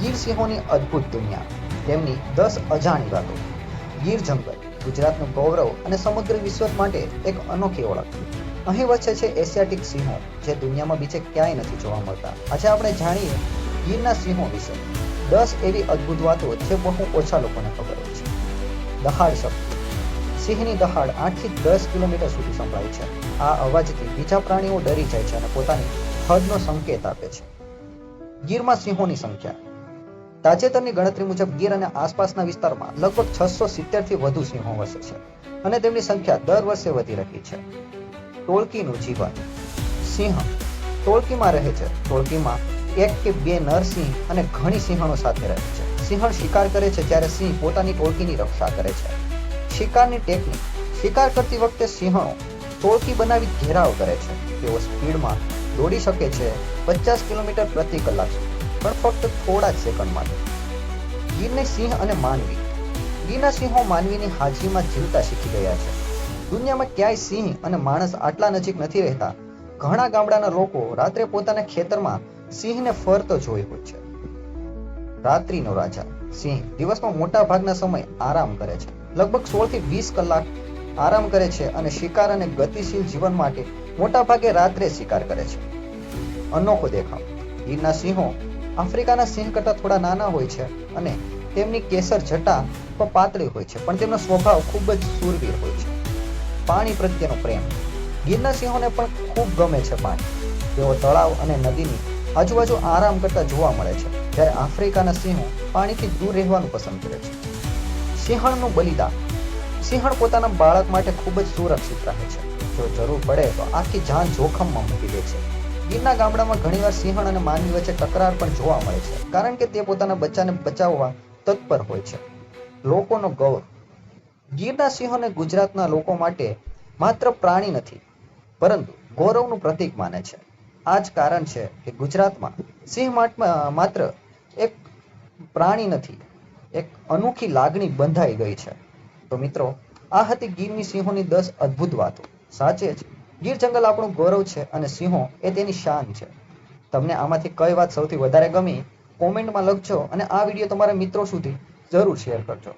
ગીર સિંહોની અદ્ભુત દુનિયા, તેમની દસ અજાણી વાતો. ગીર જંગલ, ગુજરાતનું ગૌરવ અને સમગ્ર વિશ્વ માટે એક અનોખી ઓળખ અહીં વચ્ચે છે એશિયાટિક સિંહો, જે દુનિયામાં બીજે ક્યાંય નથી જોવા મળતા. આજે આપણે જાણીએ ગીરના સિંહો વિશે. દસ એવી અદ્ભુત વાતો જે બહુ ઓછા લોકોને ખબર હોય છે. દહાડ શક્તિ સિંહની દહાડ આઠથી દસ કિલોમીટર સુધી સંભળાય છે. આ અવાજથી બીજા પ્રાણીઓ ડરી જાય છે અને પોતાની હદનો સંકેત આપે છે. ગીરમાં સિંહોની સંખ્યા તાજેતરની ગણતરી મુજબ ગીર અને આસપાસના વિસ્તારમાં લગભગ છસો સિત્તેરથી વધુ સિંહો વસે છે અને તેમની સંખ્યા દર વર્ષે વધી રહી છે. ટોળકીનું જીવન. સિંહ. ટોળકીમાં રહે છે. ટોળકીમાં એક કે બે નરસિંહ અને ઘણી સિંહણો સાથે રહે છે. સિંહણ શિકાર કરે છે જ્યારે સિંહ પોતાની ટોળકીની રક્ષા કરે છે. શિકારની ટેકનિક. શિકાર કરતી વખતે સિંહણો ટોળકી બનાવી ઘેરાવ કરે છે. તેઓ સ્પીડમાં દોડી શકે છે પચાસ કિલોમીટર પ્રતિ કલાક. સુધી, પણ ફક્ત થોડા જ સેકન્ડ માટે. ગીરને સિંહ અને માનવી. ગીરના સિંહો માનવીની હાજરીમાં જીવતા શીખી ગયા છે. દુનિયામાં ક્યાંય સિંહ અને માણસ આટલા નજીક નથી રહેતા. ઘણા ગામડાના લોકો રાત્રે પોતાના ખેતરમાં સિંહને ફરતો જોઈ હોય છે. રાત્રિનો રાજા. સિંહ દિવસમાં મોટા ભાગના સમય આરામ કરે છે. લગભગ સોળથી વીસ કલાક આરામ કરે છે અને શિકાર અને ગતિશીલ જીવન માટે મોટા ભાગે રાત્રે શિકાર કરે છે. અનોખો દેખાવ. ગીરના સિંહો આફ્રિકાના સિંહ કરતા થોડા નાના હોય છે અને તેમની કેસર જટા પણ પાતળી હોય છે, પણ તેમનો સ્વભાવ ખૂબ જ સુરવીર હોય છે. પાણી પ્રત્યેનો પ્રેમ. ગીરના સિંહોને પણ ખૂબ ગમે છે પાણી. તેઓ તળાવ અને નદીની આજુબાજુ આરામ કરતા જોવા મળે છે, જ્યારે આફ્રિકાના સિંહો પાણીથી દૂર રહેવાનું પસંદ કરે છે. સિંહણનું બલિદાન. સિંહણ પોતાના બાળક માટે ખૂબ જ સુરક્ષિત રહે છે. જો જરૂર પડે તો આખી જાન જોખમમાં મૂકી દે છે. ગીરના ગામડામાં ઘણીવાર સિંહણ અને માનવી વચ્ચે તકરાર પણ જોવા મળે છે, કારણ કે તે પોતાના બચ્ચાને બચાવવા તત્પર હોય છે. લોકોનો ગૌરવ. ગીરના સિંહોને ગુજરાતના લોકો માટે માત્ર પ્રાણી નથી, પરંતુ ગૌરવનું પ્રતીક માને છે. આ જ કારણ છે કે ગુજરાતમાં સિંહ માત્ર એક પ્રાણી નથી, એક અનોખી લાગણી બંધાઈ ગઈ છે. તો મિત્રો, આ હતી ગીરની સિંહોની દસ અદ્ભુત વાતો. સાચે જ ગીર જંગલ આપણું ગૌરવ છે અને સિંહો એ તેની શાન છે. તમને આમાંથી કઈ વાત સૌથી વધારે ગમી કોમેન્ટમાં લખજો અને આ વીડિયો તમારા મિત્રો સુધી જરૂર શેર કરજો.